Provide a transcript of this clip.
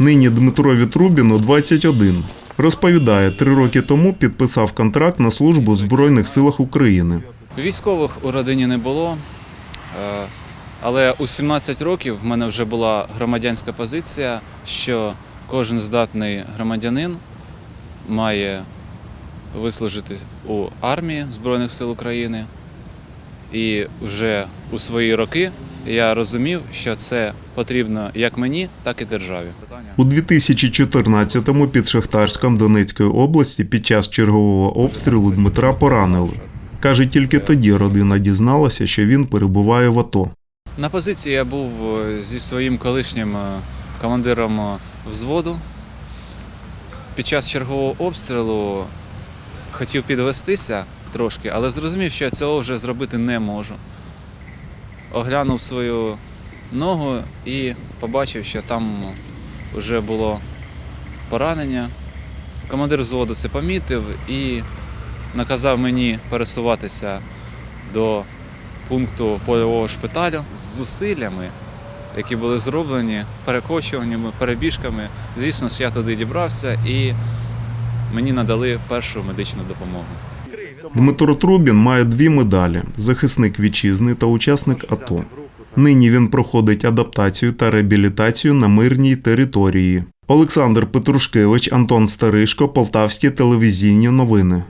Нині Дмитрові Трубіну 21. Розповідає, три роки тому підписав контракт на службу в Збройних силах України. Військових у родині не було, е, але у 17 років в мене вже була громадянська позиція, що кожен здатний громадянин має вислужити у армії Збройних сил України. І вже у свої роки я розумів, що це потрібно як мені, так і державі. У 2014-му під Шахтарськом Донецької області під час чергового обстрілу Дмитра поранили. Каже, тільки тоді родина дізналася, що він перебуває в АТО. На позиції я був е, зі своїм колишнім е, командиром е, взводу. Під час чергового обстрілу хотів підвестися трошки, але зрозумів, що я цього вже зробити не можу. Оглянув свою ногу і побачив, що там вже було поранення. Командир взводу це помітив і наказав мені пересуватися до пункту польового шпиталю з зусиллями, які були зроблені перекочуваннями, перебіжками. Звісно ж, я туди дібрався і мені надали першу медичну допомогу. Дмитро Трубін має дві медалі: захисник вітчизни та учасник АТО. Нині він проходить адаптацію та реабілітацію на мирній території. Олександр Петрушкевич, Антон Старишко, Полтавські телевізійні новини.